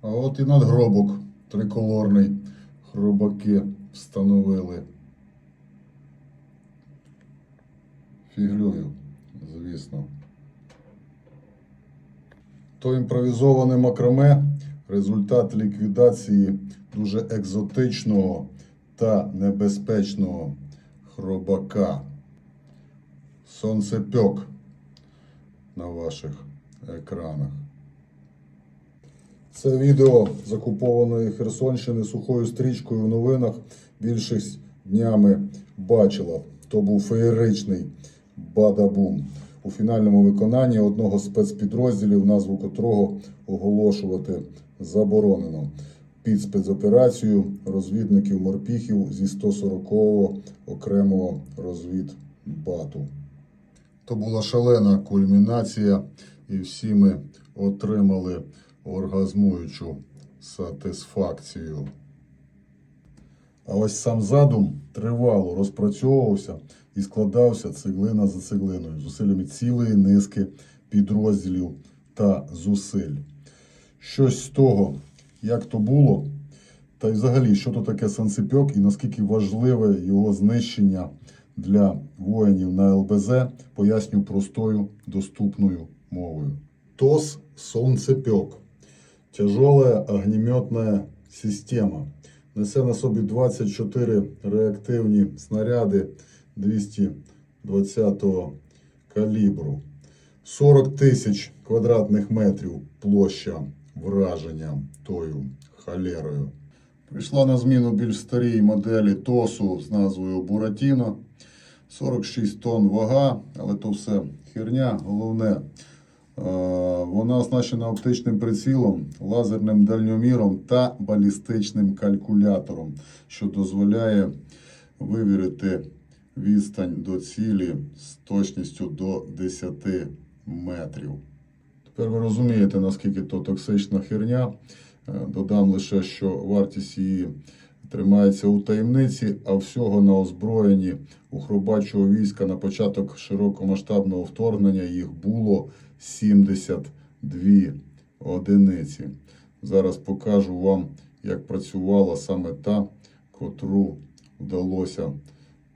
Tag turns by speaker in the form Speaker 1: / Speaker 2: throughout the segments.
Speaker 1: А от і надгробок триколорний. Хробаки встановили. Фіглюю, звісно. То імпровізоване макраме результат ліквідації дуже екзотичного та небезпечного хробака. Сонцепьок на ваших екранах. Це відео закупованої Херсонщини сухою стрічкою в новинах. Більшість днями бачила. То був феєричний бадабум. У фінальному виконанні одного з спецпідрозділів, назву котрого оголошувати заборонено. Під спецоперацію розвідників морпіхів зі 140-го окремого розвідбату. То була шалена кульмінація, і всі ми отримали оргазмуючу сатисфакцію. А ось сам задум тривало розпрацьовувався і складався цеглина за цеглиною, зусиллями цілої низки підрозділів та зусиль. Щось з того, як то було, та й взагалі, що то таке санцепьок і наскільки важливе його знищення для воїнів на ЛБЗ, поясню простою доступною мовою. ТОС «Солнцепек» – тяжелая огнеметная система. Несе на собі 24 реактивні снаряди 220 калібру. 40 тисяч квадратних метрів площа враження тою халерою. Прийшла на зміну більш старій моделі ТОСу з назвою Буратіно. 46 тонн вага, але то все херня. Головне, вона оснащена оптичним прицілом, лазерним дальньоміром та балістичним калькулятором, що дозволяє вивірити відстань до цілі з точністю до 10 метрів. Тепер ви розумієте, наскільки то токсична херня. Е, Додам лише, що вартість її тримається у таємниці, а всього на озброєнні у хробачого війська на початок широкомасштабного вторгнення їх було 72 одиниці. Зараз покажу вам, як працювала саме та, котру вдалося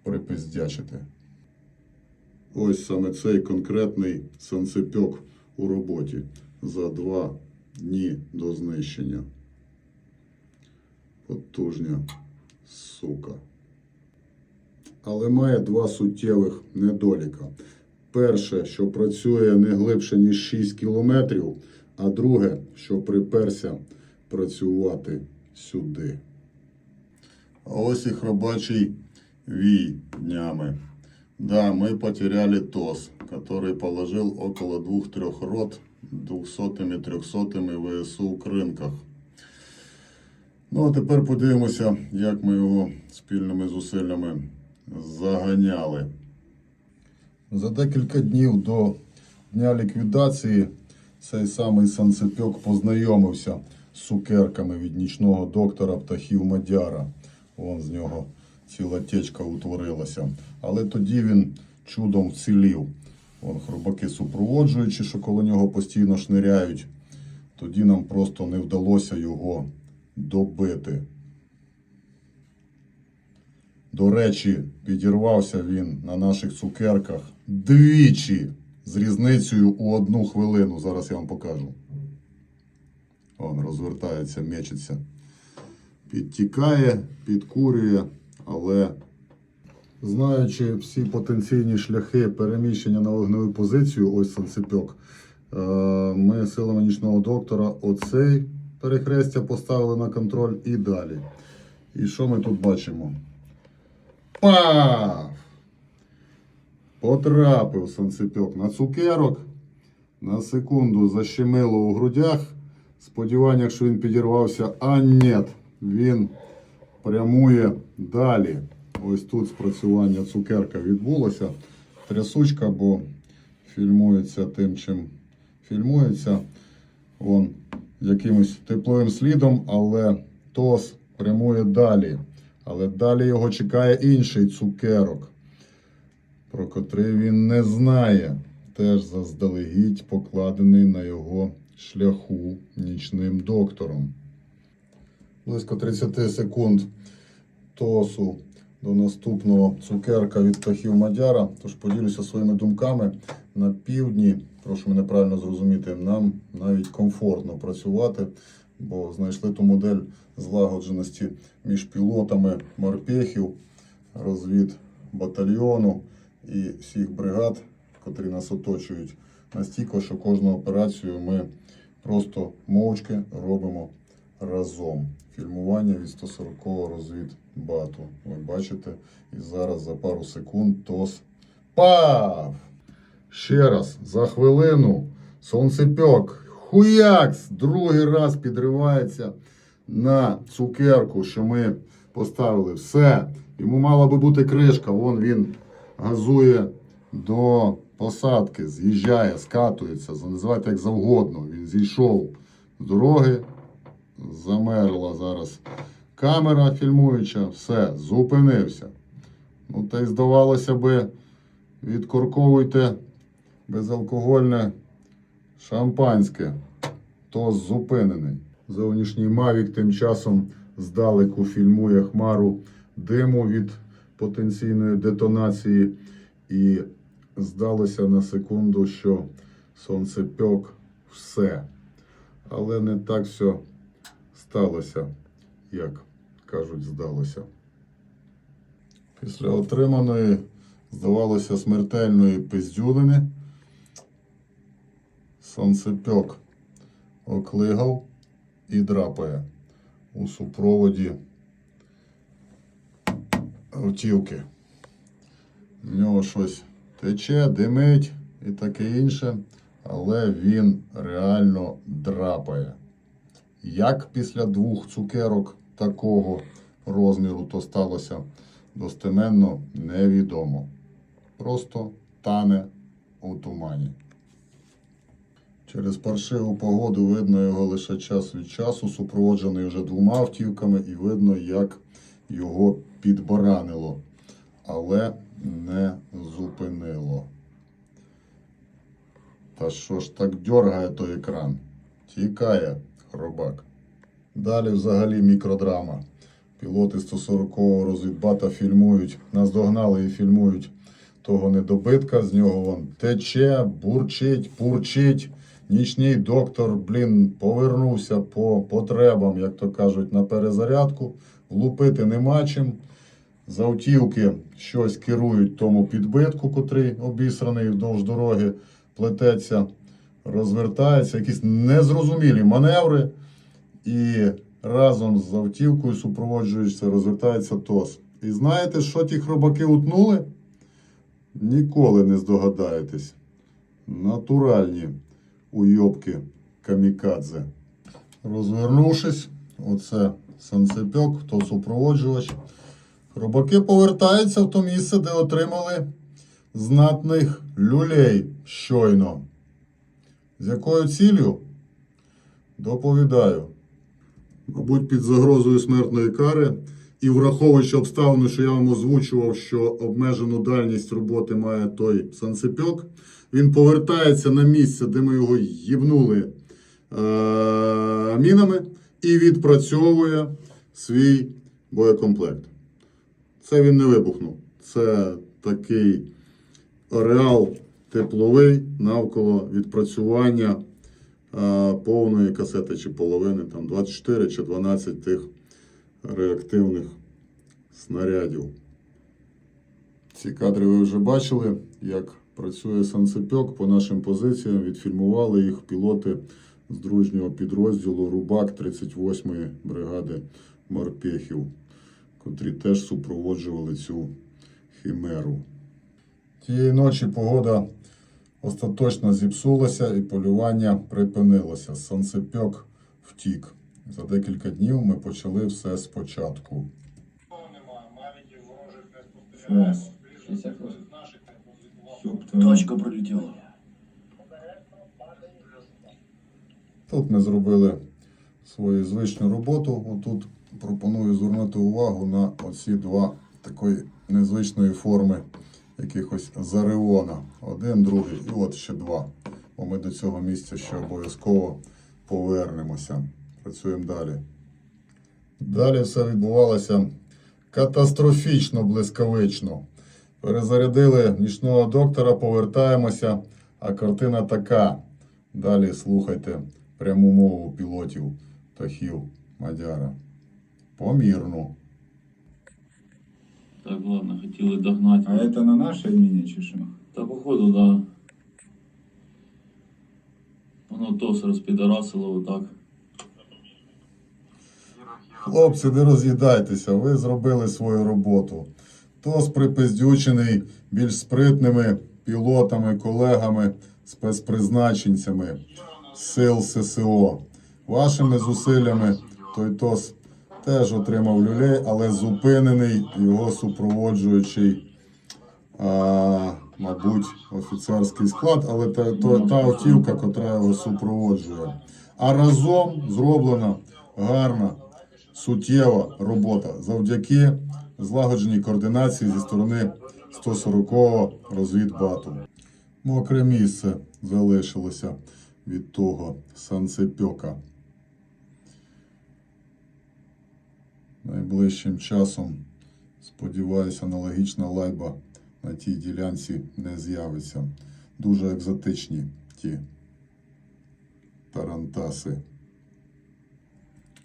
Speaker 1: припиздячити. Ось саме цей конкретний санцепьок у роботі за два дні до знищення. Потужня сука. Але має два суттєвих недоліка. Перше, що працює не глибше, ніж 6 кілометрів, а друге, що приперся працювати сюди. А ось і хробачий вій днями. Да, мы потеряли ТОС, который положил около двух-трех рот 200-ми, 300-ми ВСУ в кринках. Ну, а тепер подивимося, як ми його спільними зусиллями заганяли. За декілька днів до дня ліквідації цей самий санцепьок познайомився з цукерками від нічного доктора птахів Мадяра. Вон з нього ціла течка утворилася. Але тоді він чудом вцілів. Вон хробаки супроводжуючи, що коло нього постійно шниряють. Тоді нам просто не вдалося його добити. До речі, підірвався він на наших цукерках двічі з різницею у одну хвилину. Зараз я вам покажу. Он розвертається, мечеться. Підтікає, підкурює, але знаючи всі потенційні шляхи переміщення на вогневу позицію, ось санцепьок, е, ми силами нічного доктора оцей перехрестя поставили на контроль і далі. І що ми тут бачимо? Пав! Потрапив санцепьок на цукерок. На секунду защемило у грудях. Сподівання, що він підірвався, а ні, він прямує далі. Ось тут спрацювання цукерка відбулося. Трясучка, бо фільмується тим, чим фільмується. Вон якимось тепловим слідом, але ТОС прямує далі. Але далі його чекає інший цукерок, про котрий він не знає. Теж заздалегідь покладений на його шляху нічним доктором. Близько 30 секунд тосу до наступного цукерка від птахів Мадяра. Тож поділюся своїми думками. На півдні, прошу мене правильно зрозуміти, нам навіть комфортно працювати, бо знайшли ту модель злагодженості між пілотами морпехів, розвід батальйону і всіх бригад, котрі нас оточують, настільки, що кожну операцію ми просто мовчки робимо разом. Фільмування від 140-го розвід бату. Ви бачите, і зараз за пару секунд тос пав! Ще раз, за хвилину, сонцепьок, хуякс, другий раз підривається на цукерку, що ми поставили. Все. Йому мала би бути кришка. Вон він газує до посадки, з'їжджає, скатується, називайте як завгодно. Він зійшов з дороги, замерла зараз камера фільмуюча, все, зупинився. Ну, та й здавалося би, відкорковуйте безалкогольне шампанське, то зупинений. Зовнішній Мавік тим часом здалеку фільмує хмару диму від потенційної детонації. І здалося на секунду, що сонцепьок все. Але не так все сталося, як кажуть, здалося. Після отриманої, здавалося, смертельної пиздюлини, сонцепьок оклигав і драпає у супроводі автівки. В нього щось тече, димить і таке інше, але він реально драпає. Як після двох цукерок такого розміру то сталося, достеменно невідомо. Просто тане у тумані. Через паршиву погоду видно його лише час від часу, супроводжений вже двома автівками, і видно, як його підбаранило, але не зупинило. Та що ж так дьоргає той екран? Тікає хробак. Далі взагалі мікродрама. Пілоти 140-го розвідбата фільмують, наздогнали і фільмують того недобитка, з нього вон тече, бурчить, пурчить. Нічний доктор, блін, повернувся по потребам, як то кажуть, на перезарядку. Лупити нема чим. З автівки щось керують тому підбитку, котрий обісраний вдовж дороги, плететься, розвертається, якісь незрозумілі маневри. І разом з автівкою супроводжуючи, розвертається ТОС. І знаєте, що ті хробаки утнули? Ніколи не здогадаєтесь. Натуральні уйобки камікадзе. Розвернувшись, оце санцепьок, хто супроводжувач. Хробаки повертаються в то місце, де отримали знатних люлей щойно. З якою ціллю? Доповідаю. Мабуть, під загрозою смертної кари. І враховуючи обставину, що я вам озвучував, що обмежену дальність роботи має той санцепьок, він повертається на місце, де ми його їбнули е- мінами, і відпрацьовує свій боєкомплект. Це він не вибухнув. Це такий ареал тепловий навколо відпрацювання е, повної касети чи половини, там 24 чи 12 тих реактивних снарядів. Ці кадри ви вже бачили, як працює санцепьок по нашим позиціям. Відфільмували їх пілоти з дружнього підрозділу Рубак 38-ї бригади морпехів, котрі теж супроводжували цю хімеру. Тієї ночі погода остаточно зіпсулася і полювання припинилося. Санцепьок втік. За декілька днів ми почали все спочатку.
Speaker 2: Нема, мавіків ворожих не спостерігаємо.
Speaker 3: Що? Щось якось.
Speaker 2: Наших не позитував.
Speaker 3: Ёб твою.
Speaker 4: Точка пролетела.
Speaker 1: Тут ми зробили свою звичну роботу. Отут пропоную звернути увагу на оці два такої незвичної форми якихось зареона. Один, другий і от ще два. бо ми до цього місця ще обов'язково повернемося. Працюємо далі. Далі все відбувалося катастрофічно блискавично. Перезарядили нічного доктора, повертаємося, а картина така. Далі слухайте пряму мову пілотів птахів Мадяра. Помірно.
Speaker 3: Так, ладно, хотіли догнати.
Speaker 4: А это на наше ім'я чи що?
Speaker 3: Та походу, да. Воно тос розпідорасило отак.
Speaker 1: Хлопці, не роз'їдайтеся, ви зробили свою роботу. Тос припиздючений більш спритними пілотами, колегами, спецпризначенцями сил ССО. Вашими зусиллями той ТОС теж отримав люлей, але зупинений його супроводжуючий, а, мабуть, офіцерський склад, але та, та, та автівка, котра його супроводжує. А разом зроблена гарна суттєва робота завдяки злагодженій координації зі сторони 140-го розвідбату. Мокре місце залишилося від того санцепьока. Найближчим часом, сподіваюся, аналогічна лайба на тій ділянці не з'явиться. Дуже екзотичні ті тарантаси.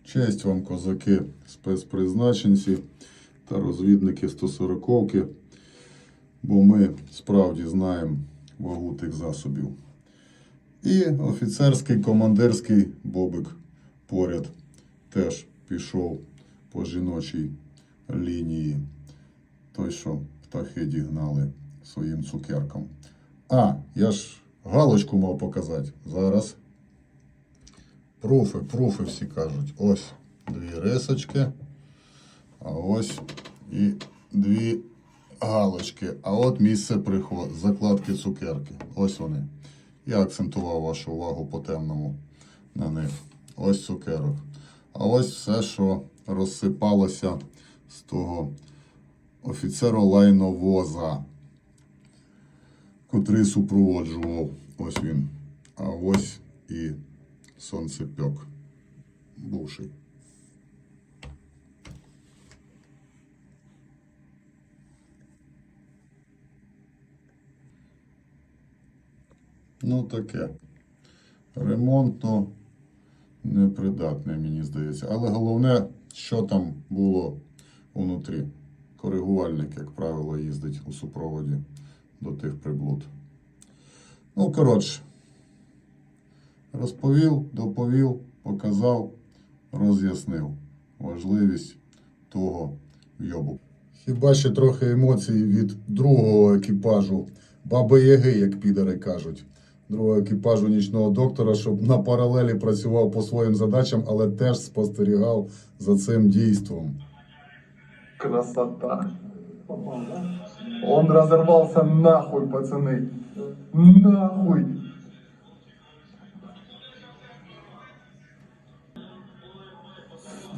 Speaker 1: Честь вам, козаки, спецпризначенці та розвідники 140-ки, бо ми справді знаємо вагу тих засобів. І офіцерський командирський бобик поряд теж пішов по жіночій лінії. Той, що птахи дігнали своїм цукеркам. А, я ж галочку мав показати. Зараз. Пруфи, пруфи всі кажуть. Ось дві рисочки, а ось і дві галочки. А от місце приход, закладки цукерки. Ось вони. Я акцентував вашу увагу по темному на них. Ось цукерок. А ось все, що розсипалося з того офіцеро-лайновоза, котрий супроводжував. Ось він. А ось і сонцепьок. Бувший. Ну, таке. Ремонтно непридатне, мені здається. Але головне, що там було внутрі. Коригувальник, як правило, їздить у супроводі до тих приблуд. Ну, коротше, розповів, доповів, показав, роз'яснив важливість того вйобу. Хіба ще трохи емоцій від другого екіпажу, баби Яги, як підари кажуть Другого екіпажу нічного доктора, щоб на паралелі працював по своїм задачам, але теж спостерігав за цим дійством.
Speaker 5: Красота. Он разорвался нахуй, пацаны. Нахуй.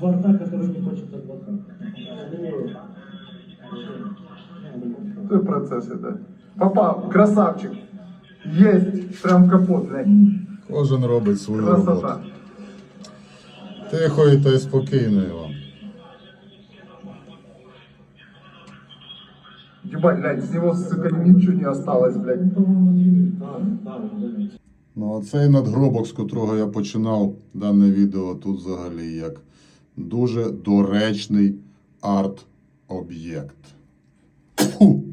Speaker 6: борта, который не хочет от борта.
Speaker 5: Ты в процессе, да. Папа, красавчик. Есть. Прям капот, блядь.
Speaker 1: Кожен робить свою роботу.
Speaker 5: Красота.
Speaker 1: Тихої та й спокійної вам.
Speaker 5: Ебать, блядь, с него, сука, ничего не осталось, блядь.
Speaker 1: Ну, а цей надгробок, з котрого я починав дане відео, тут взагалі як дуже доречний арт-об'єкт. Фу!